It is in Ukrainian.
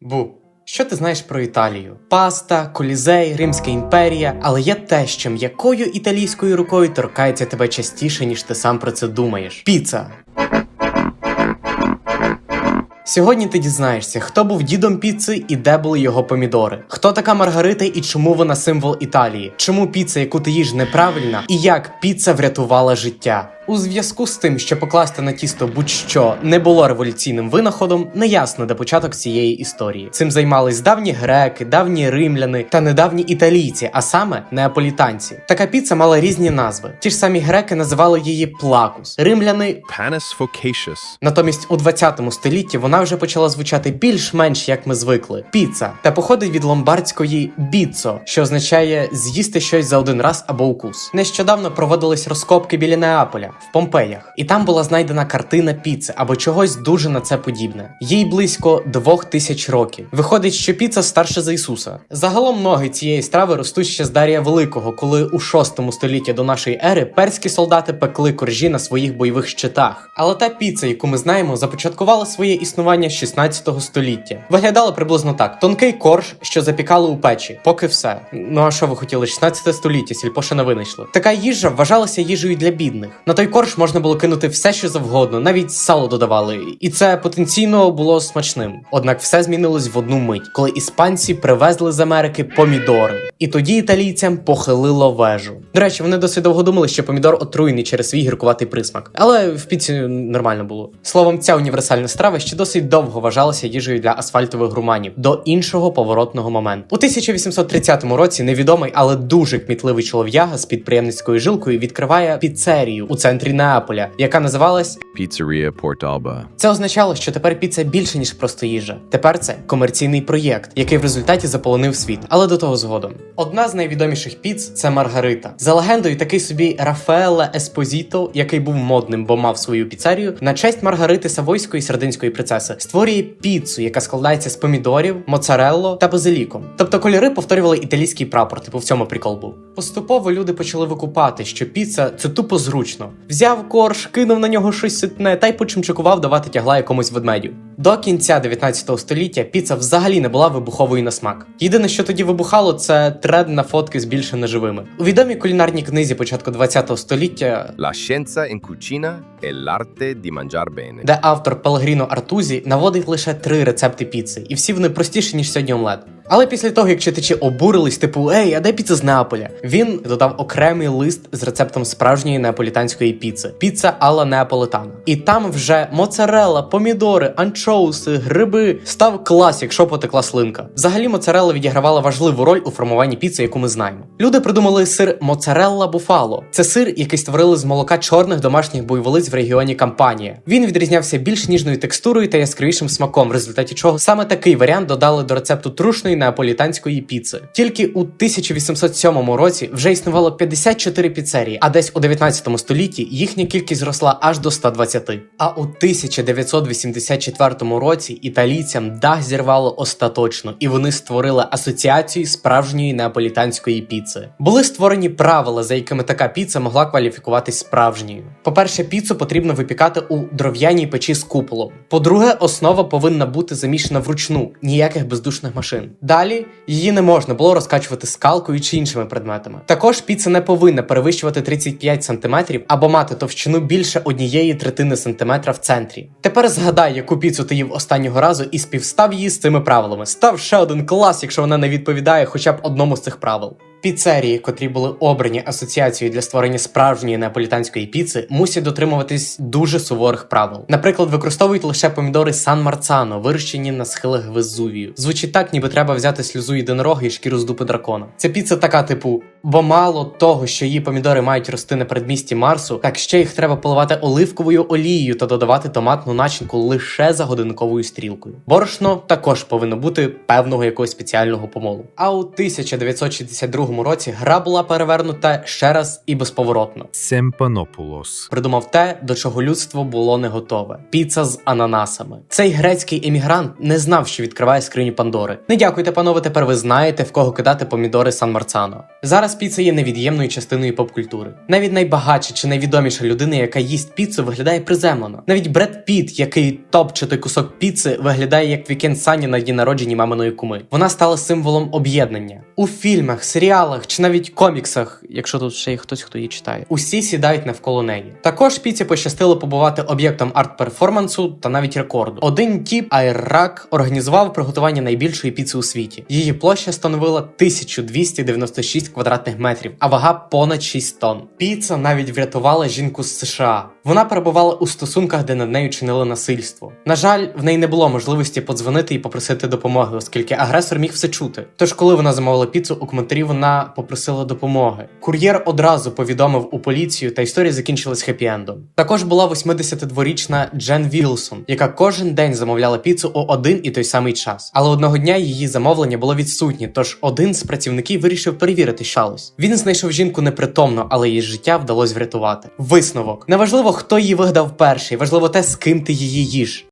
Бу. Що ти знаєш про Італію? Паста, колізей, Римська імперія, але є те, що м'якою італійською рукою торкається тебе частіше, ніж ти сам про це думаєш. Піца. Сьогодні ти дізнаєшся, хто був дідом піци і де були його помідори, хто така Маргарита і чому вона символ Італії, чому піца, яку ти їш, неправильна, і як піца врятувала життя. У зв'язку з тим, що покласти на тісто будь-що не було революційним винаходом, неясно, де початок цієї історії. Цим займались давні греки, давні римляни та недавні італійці, а саме неаполітанці. Така піца мала різні назви. Ті ж самі греки називали її плакус, римляни Panis vocacious. Натомість у 20 столітті вона вже почала звучати більш-менш як ми звикли піца та походить від ломбардської біцо, що означає з'їсти щось за один раз або укус. Нещодавно проводились розкопки біля Неаполя в Помпеях, і там була знайдена картина піци або чогось дуже на це подібне. Їй близько двох тисяч років. Виходить, що піца старша за Ісуса. Загалом ноги цієї страви ростуть ще з Дарія Великого, коли у 6 столітті до нашої ери перські солдати пекли коржі на своїх бойових щитах. Але та піца, яку ми знаємо, започаткувала своє існування з 16 століття. Виглядала приблизно так: тонкий корж, що запікали у печі, поки все. Ну а що ви хотіли? 16 століття, сільпо ще не винайшли. Така їжа вважалася їжею для бідних. На той корж можна було кинути все, що завгодно, навіть сало додавали, і це потенційно було смачним. Однак все змінилось в одну мить, коли іспанці привезли з Америки помідори. І тоді італійцям похилило вежу. До речі, вони досить довго думали, що помідор отруйний через свій гіркуватий присмак, але в піці нормально було. Словом, ця універсальна страва ще досить довго вважалася їжею для асфальтових гурманів до іншого поворотного моменту. У 1830 році невідомий, але дуже кмітливий чолов'яга з підприємницькою жилкою відкриває піцерію у центрі Неаполя, яка називалась Pizzeria Portalba. це означало, що тепер піца більше ніж просто їжа. Тепер це комерційний проєкт, який в результаті заполонив світ, але до того згодом. Одна з найвідоміших піц це Маргарита. За легендою, такий собі Рафаеле Еспозіто, який був модним, бо мав свою піцерію, на честь Маргарити Савойської сердинської принцеси, створює піцу, яка складається з помідорів, моцарелло та базиліком. Тобто кольори повторювали італійський прапор, типу в цьому прикол був. Поступово люди почали викупати, що піца це тупо зручно. Взяв корж, кинув на нього щось ситне та й почимчикував давати тягла якомусь ведмедю. До кінця 19 століття піца взагалі не була вибуховою на смак. Єдине, що тоді вибухало, це тренд на фотки з більше неживими. У відомій кулінарній книзі початку 20 століття, La scienza in cucina e l'arte di mangiar bene. де автор Пелагріно Артузі наводить лише три рецепти піци, і всі вони простіші, ніж сьогодні омлет. Але після того, як читачі обурились, типу Ей, а де піца з Неаполя? Він додав окремий лист з рецептом справжньої неаполітанської піци піца алла неаполитана. І там вже моцарелла, помідори, анчоуси, гриби став клас, якщо потекла слинка. Взагалі, моцарелла відігравала важливу роль у формуванні піци, яку ми знаємо. Люди придумали сир моцарелла буфало. Це сир, який створили з молока чорних домашніх буйволиць в регіоні Кампанія. Він відрізнявся більш ніжною текстурою та яскравішим смаком, в результаті чого саме такий варіант додали до рецепту трушної неаполітанської піци. Тільки у 1807 році вже існувало 54 піцерії, а десь у 19 столітті їхня кількість зросла аж до 120. А у 1984 році італійцям дах зірвало остаточно, і вони створили асоціацію справжньої неаполітанської піци. Були створені правила, за якими така піца могла кваліфікуватись справжньою. По-перше, піцу потрібно випікати у дров'яній печі з куполом. По-друге, основа повинна бути замішана вручну, ніяких бездушних машин. Далі її не можна було розкачувати скалкою чи іншими предметами. Також піца не повинна перевищувати 35 см або мати товщину більше однієї третини сантиметра в центрі. Тепер згадай, яку піцу ти їв останнього разу і співстав її з цими правилами. Став ще один клас, якщо вона не відповідає хоча б одному з цих правил. Піцерії, котрі були обрані асоціацією для створення справжньої неаполітанської піци, мусять дотримуватись дуже суворих правил. Наприклад, використовують лише помідори Сан Марцано, вирощені на схилах Везувію. Звучить так, ніби треба взяти сльозу єдинорога і шкіру з дупи дракона. Ця піца така, типу, бо мало того, що її помідори мають рости на передмісті Марсу, так ще їх треба поливати оливковою олією та додавати томатну начинку лише за годинковою стрілкою. Борошно також повинно бути певного якогось спеціального помолу. А у 1962 році гра була перевернута ще раз і безповоротно. Семпанопулос. Придумав те, до чого людство було не готове: піца з ананасами. Цей грецький емігрант не знав, що відкриває скриню Пандори. Не дякуйте, панове. Тепер ви знаєте в кого кидати помідори Сан Марцано. Зараз Зараз піца є невід'ємною частиною попкультури. Навіть найбагатша чи найвідоміша людина, яка їсть піцу, виглядає приземлено. Навіть Бред Піт, який топче той кусок піци, виглядає як вікенд Сані на дні народженні маминої куми. Вона стала символом об'єднання у фільмах, серіалах чи навіть коміксах, якщо тут ще є хтось, хто її читає. Усі сідають навколо неї. Також піці пощастило побувати об'єктом арт-перформансу та навіть рекорду. Один тіп Айрак організував приготування найбільшої піци у світі. Її площа становила 1296 квадратних метрів, а вага понад 6 тонн. Піца навіть врятувала жінку з США. Вона перебувала у стосунках, де над нею чинили насильство. На жаль, в неї не було можливості подзвонити і попросити допомоги, оскільки агресор міг все чути. Тож, коли вона замовила піцу, у коментарі вона попросила допомоги. Кур'єр одразу повідомив у поліцію, та історія закінчилась хеппі-ендом. Також була 82-річна Джен Вілсон, яка кожен день замовляла піцу у один і той самий час. Але одного дня її замовлення було відсутнє, тож один з працівників вирішив перевірити, що сталося. Він знайшов жінку непритомно, але її життя вдалося врятувати. Висновок: неважливо, хто її вигадав перший, важливо те, з ким ти її їш.